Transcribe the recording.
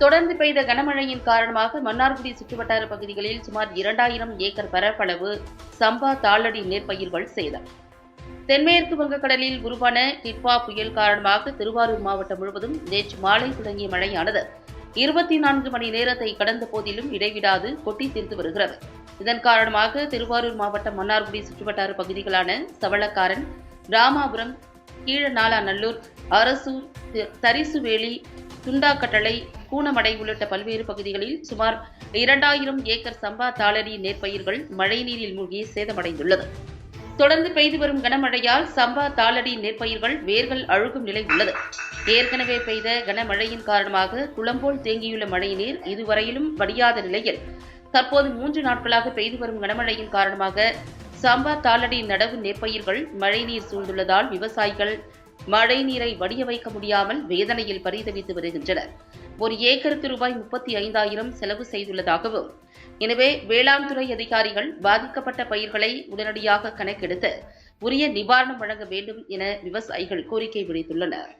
தொடர்ந்து பெய்த கனமழையின் காரணமாக மன்னார்குடி சுற்றுவட்டார பகுதிகளில் சுமார் இரண்டாயிரம் ஏக்கர் பரப்பளவு சம்பா தாளடி நெற்பயிர்கள் சேதம். தென்மேற்கு வங்கக்கடலில் உருவான டிட்வா புயல் காரணமாக திருவாரூர் மாவட்டம் முழுவதும் நேற்று மாலை தொடங்கிய மழையானது இருபத்தி நான்கு மணி நேரத்தை கடந்த போதிலும் இடைவிடாது கொட்டி தீர்த்து வருகிறது. இதன் காரணமாக திருவாரூர் மாவட்டம் மன்னார்குடி சுற்றுவட்டார பகுதிகளான சவளக்காரன் ராமாபுரம் கீழநாளாநல்லூர் அரசூர் தரிசுவேலி துண்டாக்கட்டளை கூனமடை உள்ளிட்ட பல்வேறு பகுதிகளில் சுமார் இரண்டாயிரம் ஏக்கர் சம்பா தாளரி நெற்பயிர்கள் மழைநீரில் மூழ்கி சேதமடைந்துள்ளது. தொடர்ந்து பெய்து வரும் கனமழையால் சம்பா தாளடி நெற்பயிர்கள் வேர்கள் அழுகும் நிலை உள்ளது. ஏற்கனவே பெய்த கனமழையின் காரணமாக குளம்போல் தேங்கியுள்ள மழைநீர் இதுவரையிலும் வடியாத நிலையில். தற்போது மூன்று நாட்களாக பெய்து வரும் கனமழையின் காரணமாக சம்பா தாளடி நடவு நெற்பயிர்கள் மழைநீர் சூழ்ந்துள்ளதால் விவசாயிகள் மழை நீரை வடிய வைக்க முடியாமல் வேதனையில் பரிதவித்து வருகின்றனர். ஒரு ஏக்கருக்கு ரூபாய் முப்பத்தி ஐந்தாயிரம் செலவு செய்துள்ளதாகவும் எனவே வேளாண் துறை அதிகாரிகள் பாதிக்கப்பட்ட பயிர்களை உடனடியாக கணக்கெடுத்து உரிய நிவாரணம் வழங்க வேண்டும் என விவசாயிகள் கோரிக்கை விடுத்துள்ளனர்.